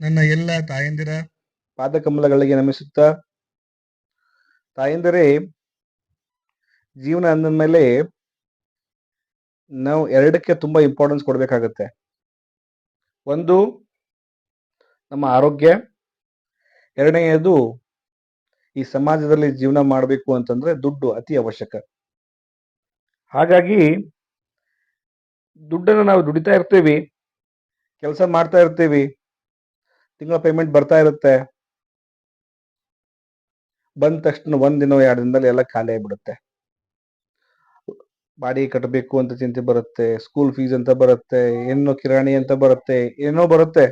ನನ್ನ ಎಲ್ಲ ತಾಯಂದಿರ. ಪಾದಕಮಲಗಳಿಗೆ ನಮಿಸುತ್ತಾ, ತಾಯಂದಿರೇ, ಜೀವನ ಅಂದ ಮೇಲೆ ನಾವು ಎರಡಕ್ಕೆ ತುಂಬಾ ಇಂಪಾರ್ಟೆನ್ಸ್ ಕೊಡಬೇಕಾಗತ್ತೆ. ಒಂದು, ನಮ್ಮ ಆರೋಗ್ಯ. ಎರಡನೆಯದು, ಈ ಸಮಾಜದಲ್ಲಿ ಜೀವನ ಮಾಡಬೇಕು ಅಂತಂದ್ರೆ ದುಡ್ಡು ಅತಿ ಅವಶ್ಯಕ. ಹಾಗಾಗಿ, ದುಡ್ಡನ್ನು ನಾವು ದುಡಿತಾ ಇರ್ತೀವಿ, ಕೆಲಸ ಮಾಡ್ತಾ ಇರ್ತೀವಿ ತಿಂಗಳ ಪೇಮೆಂಟ್ ಬರ್ತಾ ಇರುತ್ತೆ. ಬಂದ ತಕ್ಷಣ ಒಂದ್ ದಿನ ಎರಡು ದಿನದಲ್ಲಿ ಎಲ್ಲ ಖಾಲಿ ಆಗಿಬಿಡುತ್ತೆ. ಬಾಡಿಗೆ ಕಟ್ಟಬೇಕು ಅಂತ ಚಿಂತೆ ಬರುತ್ತೆ ಸ್ಕೂಲ್ ಫೀಸ್ ಅಂತ ಬರುತ್ತೆ ಏನೋ ಕಿರಾಣಿ ಅಂತ ಬರುತ್ತೆ, ಏನೋ ಬರುತ್ತೆ.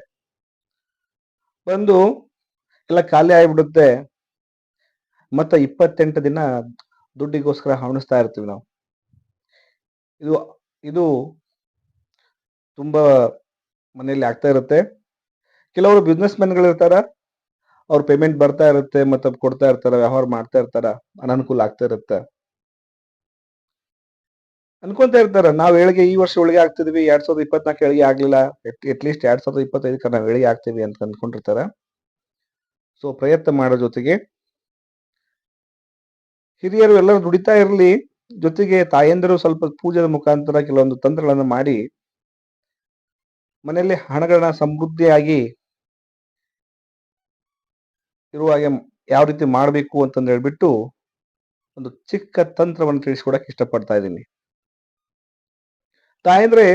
ಬಂದು ಎಲ್ಲ ಖಾಲಿ ಆಗಿಬಿಡುತ್ತೆ. ಮತ್ತೆ ಇಪ್ಪತ್ತೆಂಟು ದಿನ ದುಡ್ಡಿಗೋಸ್ಕರ ಹವಣಿಸ್ತಾ ಇರ್ತೀವಿ ನಾವು. ಇದು ಇದು ತುಂಬಾ ಮನೆಯಲ್ಲಿ ಆಗ್ತಾ ಇರುತ್ತೆ. ಕೆಲವರು ಬಿಸ್ನೆಸ್ಗಳು ಇರ್ತಾರ, ಅವ್ರ ಪೇಮೆಂಟ್ ಬರ್ತಾ ಇರುತ್ತೆ, ಮತ್ತೆ ಕೊಡ್ತಾ ಇರ್ತಾರ, ವ್ಯವಹಾರ ಮಾಡ್ತಾ ಇರ್ತಾರ, ಅನನುಕೂಲ ಆಗ್ತಾ ಇರುತ್ತೆ. ಅನ್ಕೊಂತ ಇರ್ತಾರ, ನಾವ್ ಏಳಿಗೆ, ಈ ವರ್ಷ ಒಳಗೆ ಆಗ್ತಿದ್ವಿ, ಎರಡ್ ಸಾವಿರದ ಇಪ್ಪತ್ನಾಲ್ಕು ಏಳಿಗೆ ಆಗ್ಲಿಲ್ಲ ಅಟ್ ಲೀಸ್ಟ್ ಎರಡ್ ಸಾವಿರದ ಇಪ್ಪತ್ತೈದಕ್ಕೆ ನಾವ್ ಏಳಿಗೆ ಆಗ್ತೀವಿ ಅಂತ ಅನ್ಕೊಂಡಿರ್ತಾರ. ಸೊ ಪ್ರಯತ್ನ ಮಾಡೋ ಜೊತೆಗೆ, ಹಿರಿಯರು ಎಲ್ಲರೂ ದುಡಿತಾ ಇರಲಿ, ಜೊತೆಗೆ ತಾಯಂದಿರು ಸ್ವಲ್ಪ ಪೂಜೆದ ಮುಖಾಂತರ ಕೆಲವೊಂದು ತಂತ್ರಗಳನ್ನ ಮಾಡಿ, ಮನೆಯಲ್ಲಿ ಹಣಗಳನ್ನ ಸಮೃದ್ಧಿಯಾಗಿ ಇರುವ ಹಾಗೆ ಯಾವ ರೀತಿ ಮಾಡಬೇಕು ಅಂತಂದು ಹೇಳ್ಬಿಟ್ಟು ಒಂದು ಚಿಕ್ಕ ತಂತ್ರವನ್ನು ತಿಳಿಸ್ಕೊಡಕ್ಕೆ ಇಷ್ಟಪಡ್ತಾ ಇದ್ದೀನಿ. ತಾಯಂದ್ರೆ,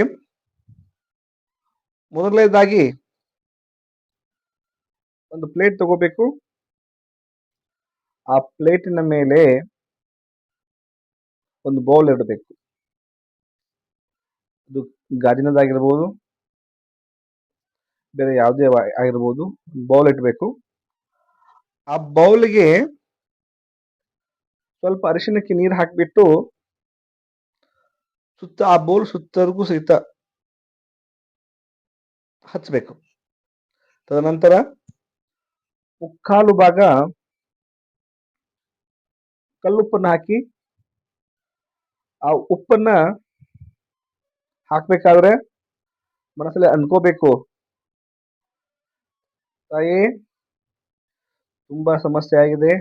ಮೊದಲನೇದಾಗಿ ಒಂದು ಪ್ಲೇಟ್ ತಗೋಬೇಕು. ಆ ಪ್ಲೇಟಿನ ಮೇಲೆ ಒಂದು ಬೌಲ್ ಇಡಬೇಕು. ಅದು ಗಾಜಿನದಾಗಿರ್ಬೋದು, ಬೇರೆ ಯಾವುದೇ ಆಗಿರ್ಬೋದು ಬೌಲ್ ಇಟ್ಬೇಕು ಆ ಬೌಲ್ಗೆ ಸ್ವಲ್ಪ ಅರಿಶಿನಕ್ಕೆ ನೀರು ಹಾಕಿಬಿಟ್ಟು ಸುತ್ತ ಆ ಬೌಲ್ ಸುತ್ತರಿಗೂ ಸಹಿತ ಹಚ್ಚಬೇಕು ತದನಂತರ ಮುಕ್ಕಾಲು ಭಾಗ ಕಲ್ಲುಪ್ಪನ್ನ ಹಾಕಿ ಆ ಉಪ್ಪನ್ನ ಹಾಕ್ಬೇಕಾದ್ರೆ ಮನಸ್ಸಲ್ಲಿ ಅನ್ಕೋಬೇಕು ತಾಯಿ ತುಂಬಾ ಸಮಸ್ಯೆ ಆಗಿದೆ.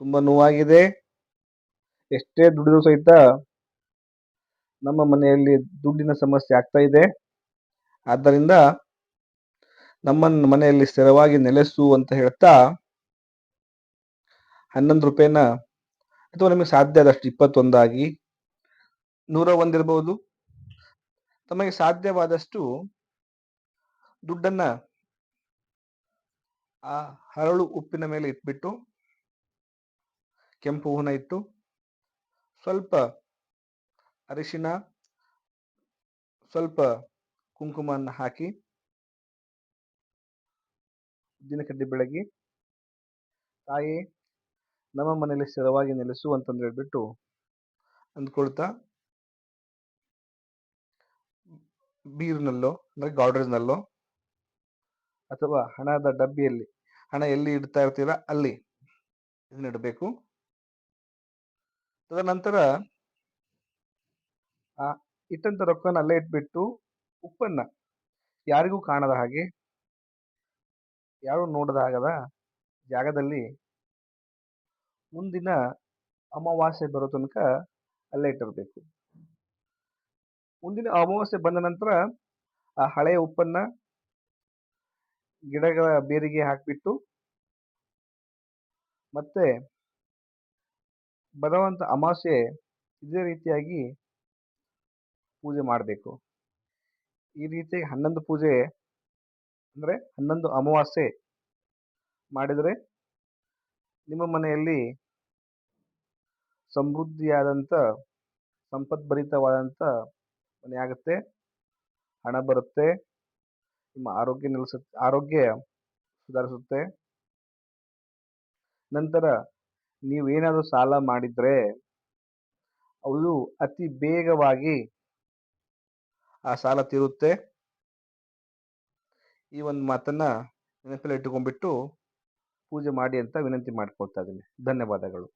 ತುಂಬಾ ನೋವಾಗಿದೆ. ಎಷ್ಟೇ ದುಡಿದ್ರು ಸಹಿತ ನಮ್ಮ ಮನೆಯಲ್ಲಿ ದುಡ್ಡಿನ ಸಮಸ್ಯೆ ಆಗ್ತಾ ಇದೆ. ಆದ್ದರಿಂದ ನಮ್ಮನ್ನ ಮನೆಯಲ್ಲಿ ಸ್ಥಿರವಾಗಿ ನೆಲೆಸು ಅಂತ ಹೇಳ್ತಾ ಹನ್ನೊಂದು ರೂಪಾಯಿನ ಅಥವಾ ನಿಮಗೆ ಸಾಧ್ಯ ಆದಷ್ಟು ಇಪ್ಪತ್ತೊಂದಾಗಿ ನೂರ ಒಂದಿರಬಹುದು ತಮಗೆ ಸಾಧ್ಯವಾದಷ್ಟು ದುಡ್ಡನ್ನ ಆ ಹರಳು ಉಪ್ಪಿನ ಮೇಲೆ ಇಟ್ಬಿಟ್ಟು ಕೆಂಪು ಹೂನ ಇಟ್ಟು ಸ್ವಲ್ಪ ಅರಿಶಿನ ಸ್ವಲ್ಪ ಕುಂಕುಮನ್ನ ಹಾಕಿ ದಿನಕಡ್ಡಿ ಬೆಳಗ್ಗೆ ತಾಯಿ ನಮ್ಮ ಮನೆಯಲ್ಲಿ ಸ್ಥಿರವಾಗಿ ನೆಲೆಸು ಅಂತಂದು ಹೇಳ್ಬಿಟ್ಟು ಅಂದ್ಕೊಳ್ತಾ ಬೀರ್ನಲ್ಲೋ, ಅಂದ್ರೆ ಗಾರ್ಡರ್ನಲ್ಲೋ ಅಥವಾ ಹಣದ ಡಬ್ಬಿಯಲ್ಲಿ ಹಣ ಎಲ್ಲಿ ಇಡ್ತಾ ಇರ್ತೀರಾ ಅಲ್ಲಿ ಇದನ್ನ ಇಡಬೇಕು. ತದನಂತರ ಆ ಇಟ್ಟಂತ ರೊಕ್ಕನ ಅಲ್ಲೇ ಇಟ್ಬಿಟ್ಟು ಉಪ್ಪನ್ನ ಯಾರಿಗೂ ಕಾಣದ ಹಾಗೆ ಯಾರು ನೋಡದ ಆಗದ ಜಾಗದಲ್ಲಿ ಮುಂದಿನ ಅಮಾವಾಸ್ಯೆ ಬರೋ ತನಕ ಅಲ್ಲೇ ಇಟ್ಟಿರಬೇಕು. ಮುಂದಿನ ಅಮಾವಾಸ್ಯೆ ಬಂದ ನಂತರ ಆ ಹಳೆಯ ಉಪ್ಪನ್ನ ಗಿಡಗಳ ಬೇರಿಗೆ ಹಾಕಿಬಿಟ್ಟು ಮತ್ತೆ ಬರುವಂತ ಅಮಾಸೆ ಇದೇ ರೀತಿಯಾಗಿ ಪೂಜೆ ಮಾಡಬೇಕು. ಈ ರೀತಿ ಹನ್ನೊಂದು ಪೂಜೆ ಅಂದ್ರೆ ಹನ್ನೊಂದು ಅಮಾವಾಸ್ಯೆ ಮಾಡಿದರೆ ನಿಮ್ಮ ಮನೆಯಲ್ಲಿ ಸಮೃದ್ಧಿಯಾದಂಥ ಮನೆ ಆಗುತ್ತೆ, ಹಣ ಬರುತ್ತೆ. ನಿಮ್ಮ ಆರೋಗ್ಯ ನಿಲ್ಲಿಸುತ್ತೆ ಆರೋಗ್ಯ ಸುಧಾರಿಸುತ್ತೆ. ನಂತರ ನೀವೇನಾದರೂ ಸಾಲ ಮಾಡಿದ್ರೆ ಅದು ಅತಿ ಬೇಗವಾಗಿ ಆ ಸಾಲ ತೀರುತ್ತೆ. ಈ ಒಂದು ಮಾತನ್ನ ನೆನಪಲ್ಲಿ ಇಟ್ಟುಕೊಂಡ್ಬಿಟ್ಟು ಪೂಜೆ ಮಾಡಿ ಅಂತ ವಿನಂತಿ ಮಾಡ್ಕೊಳ್ತಾ ಇದ್ದೀನಿ. ಧನ್ಯವಾದಗಳು.